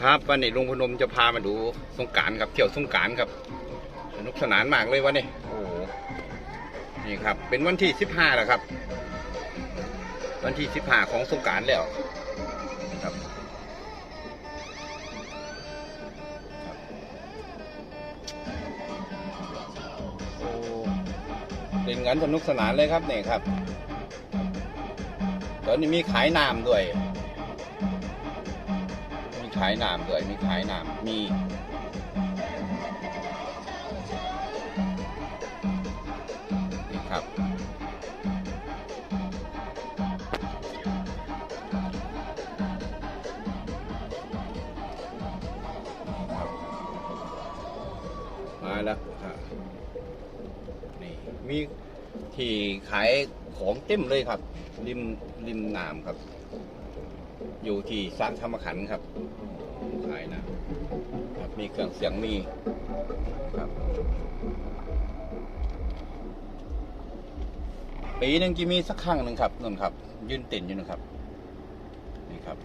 ครับวันนี้ลุงพนมจะพามาดูสงการครับเที่ยวสงการครับสนุกสนานมากเลยวันนี้โอ้โหนี่ครับ เป็นวันที่สิบห้าแล้วครับ วันที่สิบห้าของสงการแล้วครับโอ้เล่นกันสนุกสนานเลยครับนี่ครับตอนนี้มีขายน้ำด้วย ขายหน้ำด้วยมีขายหน้ำมีนี่ครับครับ มาแล้วครับนี่มีที่ขายของเต็มเลยครับ ริมริมน้ำครับ อยู่ที่สร้างธรรมขันธ์ครับขายนะครับ มีเครื่องเสียงมีครับ ปีหนึ่งจะมีสักครั้งหนึ่งครับนนครับ ยืนเต็นอยู่นะครับ นี่ครับ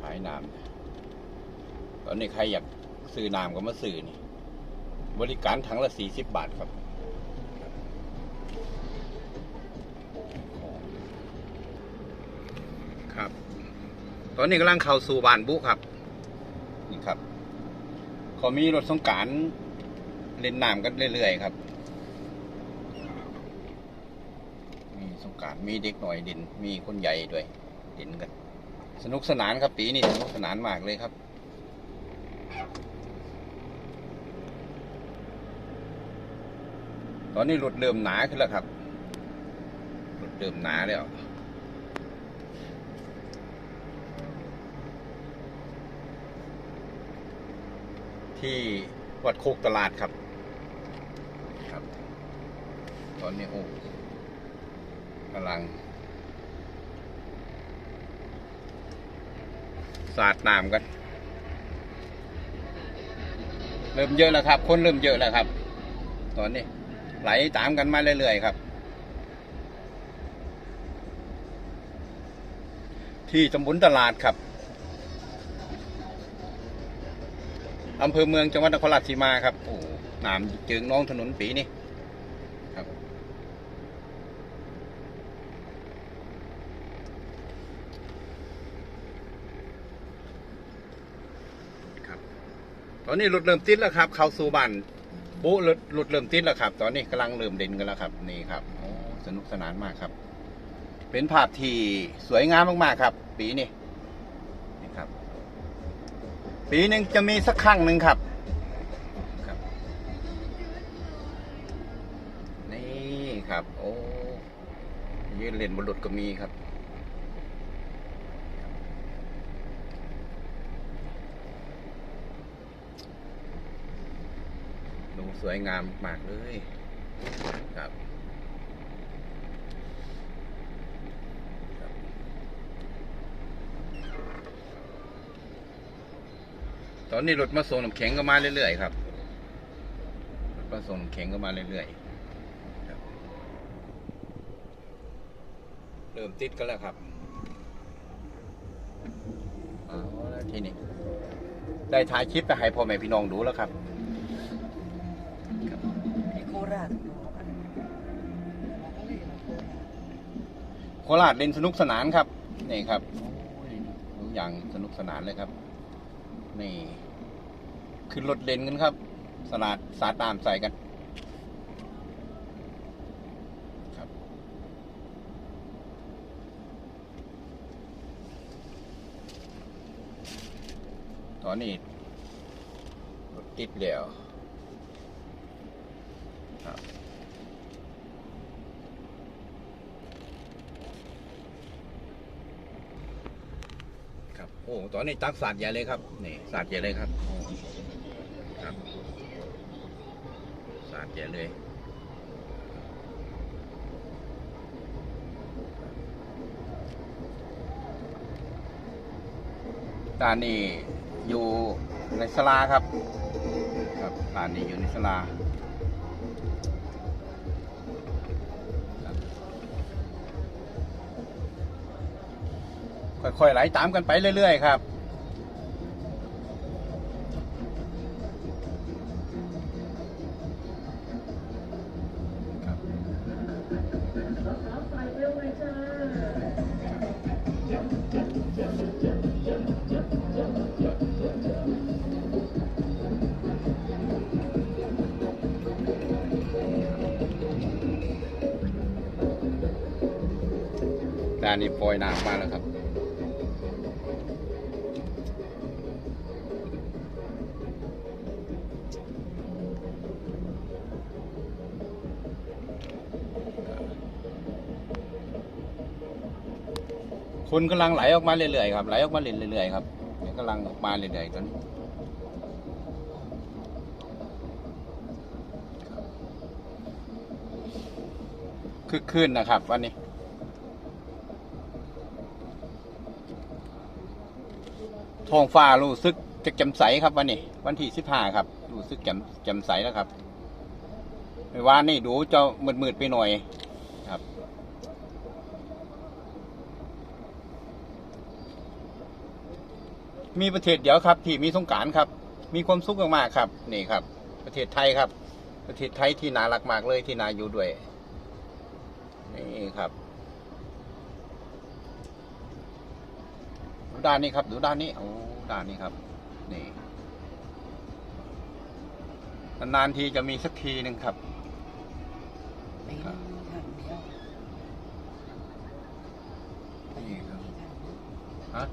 ขายน้ำตอนนี้ใครอยากซื้อน้ำก็มาซื้อนี่ บริการถังละสี่สิบบาทครับ ครับ ตอนนี้กำลังเข้าสู่บ้านบุครับ นี่ครับเขามีรถสงกรารเล่นน้ำกันเรื่อยๆครับ มีสงกรารมีเด็กหน่อยเด่นมีคนใหญ่ด้วยเด่นกัน สนุกสนานครับปีนี้สนุกสนานมากเลยครับตอนนี้รถเริ่มหนาขึ้นแล้วครับรถเริ่มหนาแล้ว ที่วัดโคกตลาดครับ ครับ ตอนนี้โอ้กำลังสาดน้ำกัน เริ่มเยอะแล้วครับ คนเริ่มเยอะแล้วครับ ตอนนี้ ไหลตามกันมาเรื่อยๆครับ ที่ตำบลตลาดครับ อำเภอเมืองจังหวัดนครราชสีมาครับโอ้น้ำจึงน้องถนนปีนี่ครับครับ ตอนนี้รถเริ่มติดแล้วครับ เข้าสู่บ้านปุ๊รถรถเริ่มติดแล้วครับ ตอนนี้กำลังเริ่มเด่นกันแล้วครับนี่ครับโอ้สนุกสนานมากครับ เป็นภาพที่สวยงามมากๆครับ ปีนี่ ปีหนึ่งจะมีสักครั้งหนึ่งครับ ครับนี่ครับ โอ้ยืนเล่นบนรถก็มีครับ ดูสวยงามมากเลยครับ อนนี้รถมาส่งน้ำแข็งก็มาเรื่อยๆครับรถมาส่งน้ำแข็งก็มาเรื่อยๆเริ่มติดกันแล้วครับเอาแล้วทีนี้ได้ถ่ายคลิปไปให้พ่อแม่พี่น้องดูแล้วครับที่โคราชโคราชเล่นสนุกสนานครับนี่ครับอยทุกอย่างสนุกสนานเลยครับ นี่ ขึ้นรถเลนกันครับ สลาดสาดตามใส่กันครับตอนนี้รถติดแล้วครับครับโอ้ตอนนี้ตักสาดใหญ่เลยครับนี่สาดใหญ่เลยครับ สาดใหญ่เลยด้านนี้อยู่ในสลาครับ ครับด้านนี้อยู่ในสลาค่อยๆไหลตามกันไปเรื่อยๆครับานนี้ปล่อยน้ำมาแล้วครับคุณกำลังไหลออกมาเรื่อยๆครับไหลออกมาเรื่อยๆครับเนี่ยกำลังออกมาเรื่อยๆตอนนี้คึกคืนนะครับวันนี้ ท้องฟ้ารู้สึกจะแจ่มใสครับวันนี้ วันที่สิบห้าครับ รู้สึกแจ่มแจ่มใสแล้วครับไม่ว่านี่ดูจะมืดๆไปหน่อยครับ มีประเทศเดียวครับที่มีสงการครับ มีความสุขมากๆครับ นี่ครับ ประเทศไทยครับ ประเทศไทยที่น่ารักมากเลยที่น่าอยู่ด้วยนี่ครับ ดูด้านนี้ครับ ดูด้านนี้โอ้ด้านนี้ครับ นี่นานๆทีจะมีสักทีหนึ่งครับนี่ครับฮะ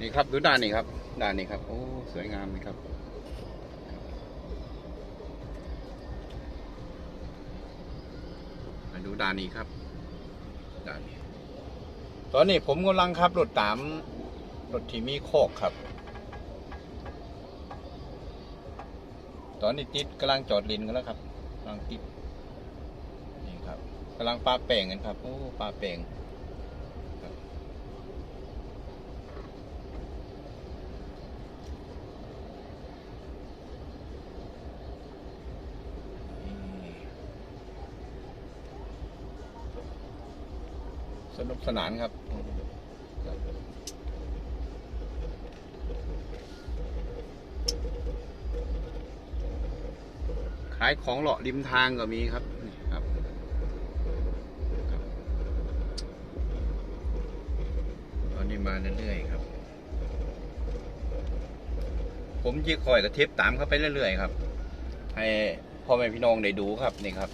นี่ครับ ดูด้านนี้ครับ ด้านนี้ครับ โอ้สวยงามเลยครับมาดูด้านนี้ครับด้านนี้ ตอนนี้ผมกำลังขับรถตามรถที่มีโคกครับ ตอนนี้ติดกำลังจอดลินกันแล้วครับกำลังติดนี่ครับกำลังปลาแป่งกันครับโอ้ปลาแป่ง สนุกสนานครับ ขายของเลาะริมทางก็มีครับนี่ครับ ตอนนี้มาเรื่อยๆครับ ผมจีคอยกระเทบตามเข้าไปเรื่อยๆครับ ให้พ่อแม่พี่น้องได้ดูครับนี่ครับ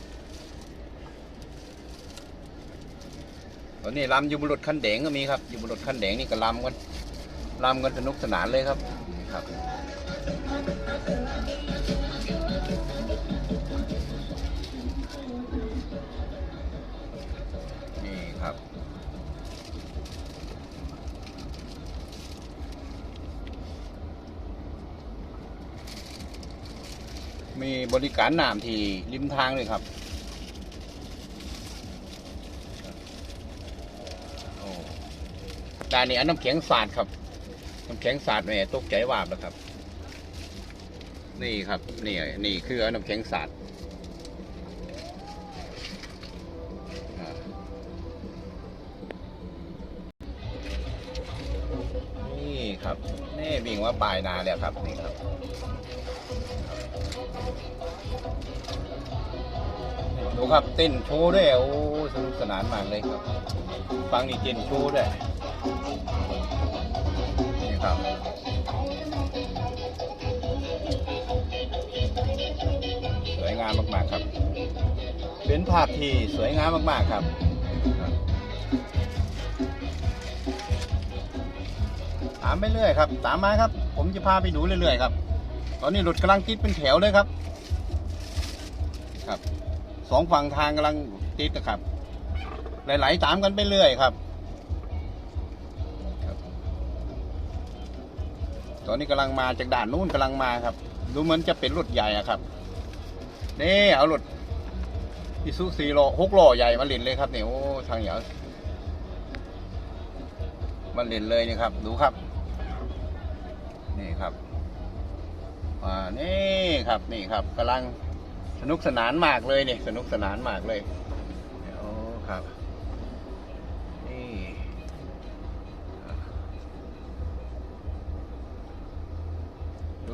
ตอนนี้ลำอยู่บนรถคันแดงก็มีครับ อยู่บนรถคันแดงนี่ก็ลำกันลำกันสนุกสนานเลยครับครับ นี่ครับมีบริการน้ำที่ริมทางเลยครับ โอ้ ด้านนี้อันน้ำแข็งสาดครับ น้ำแข็งสาดแม่ตกใจว่าบแล้วครับ นี่ครับนี่นี่คืออันน้ำแข็งสาดนี่ครับนี่วิ่งว่าปลายนาแล้วครับนี่ครับดูครับเต้นโชว์ด้วยโอ้สนุกสนานมากเลยครับ ฟังนี่เต้นโชว์ด้วย นี่ครับสวยงามมากๆครับ เป็นภาพที่สวยงามมากๆครับตามไปเรื่อยครับ ตามมาครับ ผมจะพาไปดูเรื่อยๆครับ ตอนนี้รถกำลังติดเป็นแถวเลยครับ ครับสองฝั่งทางกำลังติดนะครับ ไหลๆตามกันไปเรื่อยครับครับ ตอนนี้กำลังมาจากด่านนู้นกำลังมาครับดูเหมือนจะเป็นรถใหญ่อะครับนี่เอารถอิซูสี่ล้อหกล้อใหญ่มาเล่นเลยครับเนี่โอ้ทางเหนียวมาเล่นเลยนี่ครับ ดูครับ นี่ครับอ่านี่ครับนี่ครับกำลังสนุกสนานมากเลยเนี่ยสนุกสนานมากเลยโอ้ครับ นี่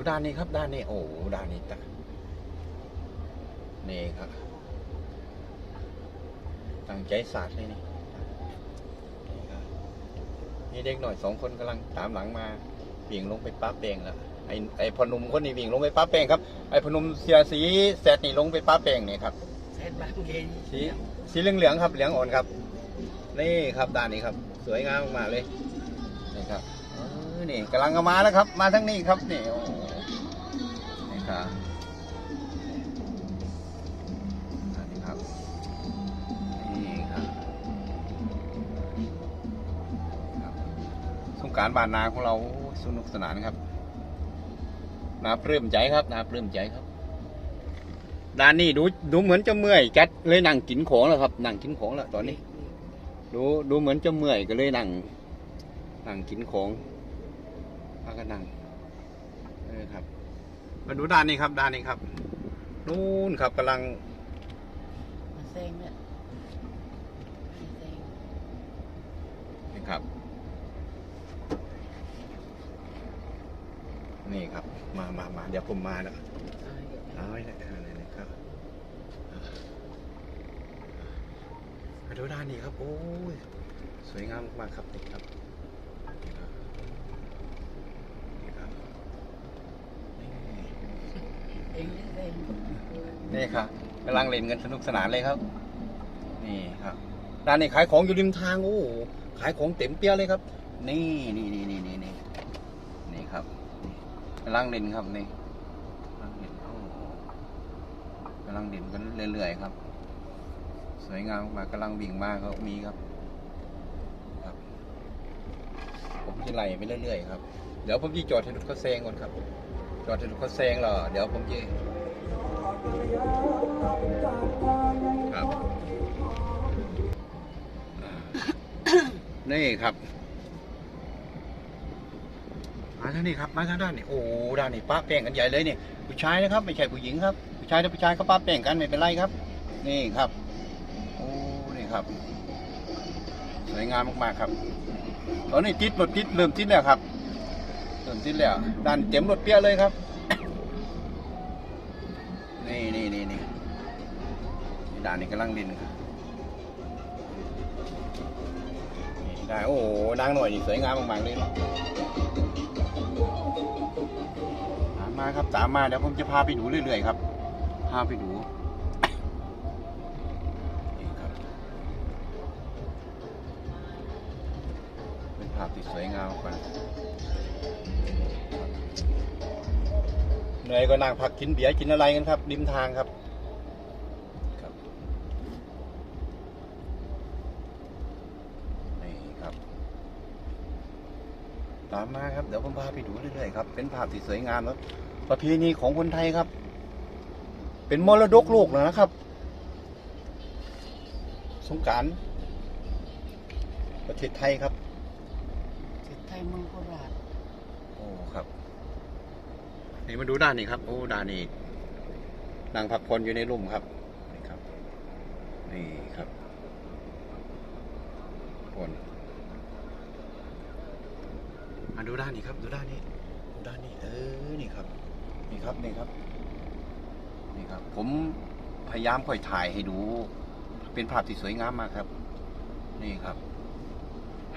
ดูด้านนี้ครับ ด้านนี้ โอ้ด้านนี้ตะนี่ครับ ตั้งใจศาสตร์เลยนี่นี่ครับนี่เด็กหน่อยสองคนกำลังตามหลังมาวิ่งลงไปป้าแปงแล้วไอ้ไอ้พอหนุ่มคนนี้วิ่งลงไปป้าแปงครับไอ้พนมเสียสีแสดนี่ลงไปป้าแปงนี่ครับเส้นบางเกยสีสีเหลืองๆครับ เหลืองอ่อนครับ นี่ครับด้านนี้ครับ สวยงามมากๆเลยนี่ครับเออนี่กำลังจะมาแล้วครับ มาทั้งนี้ครับนี่ โอ้โหนี่ครับนี่ครับ นี่ครับสงกรารบานนาของเราสนุกสนานครับนาปลื้มใจครับนาปลื้มใจครับด้านนี้ดูดูเหมือนจะเมื่อยจัดเลยนั่งกินของแล้วครับนั่งกินของแล้วตอนนี้ ดูดูเหมือนจะเมื่อยก็เลยนั่งนั่งกินของพากันนั่งเออครับ มาดูด้านนี้ครับ ด้านนี้ครับ นู่นครับกำลังมาเซ็งเนี่ยมาเซ็งนี่ครับ นี่ครับ มามามาเดี๋ยวผมมาแล้วเอาเดี๋ยวเอาไว้เลยนะครับมาดูด้านนี้ครับ โอ้ย สวยงามมากๆครับนี่ครับนี่ครับนี่ครับนี่ เองไม่เซ็ง นี่ครับกำลังเล่นกันสนุกสนานเลยครับ นี่ครับร้านนี้ขายของอยู่ริมทางโอ้ขายของเต็มเปี้ยเลยครับ นี่นี่นี่นี่นี่นี่นี่ครับกำลังเล่นครับนี่กำลังเล่นโอ้กำลังเล่นกันเรื่อยๆครับ สวยงามมากกำลังวิ่งมาก็มีครับครับ ผมจะไล่ไปเรื่อยๆครับเดี๋ยวผมจะจอดให้รถเขาแซงก่อนครับ จอดให้รถเขาแซงแล้วเดี๋ยวผมจะครับ นี่ครับ มาทางนี้ครับ มาทางด้านนี้โอ้ด้านนี้ป้าแป้งกันใหญ่เลยนี่ผู้ชายนะครับ ไม่ใช่ผู้หญิงครับ ผู้ชายและผู้ชายก็ป้าแป้งกันไม่เป็นไรครับ นี่ครับ โอ้ นี่ครับ สวยงามมากๆครับ ตอนนี้ติดรถติดเริ่มติดแล้วครับ เริ่มติดแล้วด้านเต็มรถเปียเลยครับ นี่นี่นี่นี่ด่านนี้กำลังดินครับนี่ได้โอ้โหนางหน่อยนี่สวยงามมากๆเลยเนาะตามมาครับตามมาเดี๋ยวผมจะพาไปดูเรื่อยๆครับ พาไปดู ที่สวยงามกว่าเหนื่อยก็นั่งพักกินเบียร์กินอะไรกันครับริมทางครับครับนี่ครับตามมาครับเดี๋ยวผมพาไปดูเรื่อยๆครับเป็นภาพที่สวยงามครับประเพณีของคนไทยครับ เป็นมรดกโลกแล้วนะครับ สงกรารประเทศไทยครับจิต ไทยเมืองโคราชโอ้ครับ นี่มาดูด้านนี้ครับโอ้ด้านนี้นางพักผ่อนอยู่ในร่มครับนี่ครับ นี่ครับคนมาดูด้านนี้ครับ ดูด้านนี้ดูด้านนี้ เออนี่ครับ นี่ครับนี่ครับ นี่ครับ ผมพยายามค่อยถ่ายให้ดู เป็นภาพที่สวยงามมากครับ นี่ครับ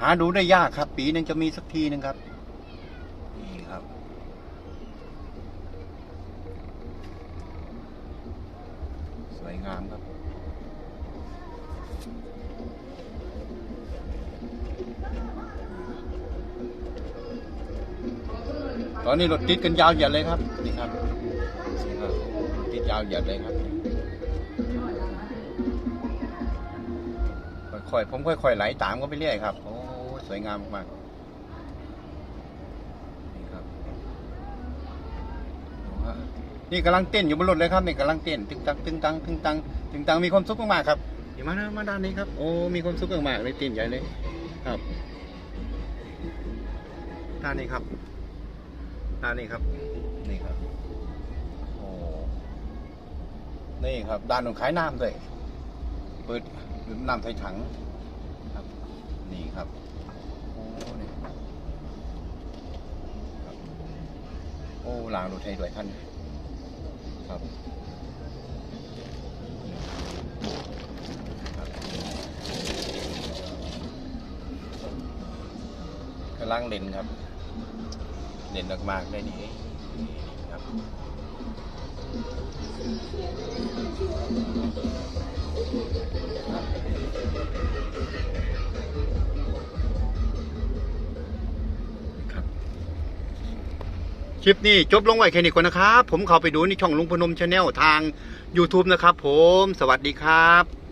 หาดูได้ยากครับ ปีหนึงจะมีสักทีหนึงครับนี่ครับ สวยงามครับ ตอนนี้รถติดกันยาวเหยียดเลยครับนี่ครับนี่ครับรถติดยาวเหยียดเลยครับค่อยๆผมค่อยๆไหลตามก็ไปเรื่อยครับโอ้ สวยงามมากๆนี่ครับดูฮะนี่กำลังเต้นอยู่บนรถเลยครับนี่กำลังเต้นตึงตังตึงตังตึงตังตึงตังมีความสุขมากๆครับเดี๋ยวมานะมาด้านนี้ครับโอ้มีความสุขมากๆเลยเต้นใหญ่เลยครับด้านนี้ครับด้านนี้ครับนี่ครับโอ้นี่ครับด้านหนึ่งขายน้ำด้วยเปิดดื่มน้ำใส่ถังครับ นี่ครับ โอ้นี่ครับโอ้ล้างรถให้ด้วยท่านครับกำลังเล่นครับ เด่นมากๆได้นี่ครับครับ คลิปนี้จบลงไว้แค่นี้ก่อนนะครับ ผมเข้าไปดูในช่องลุงพนมชาแนลทาง YouTube นะครับผม สวัสดีครับ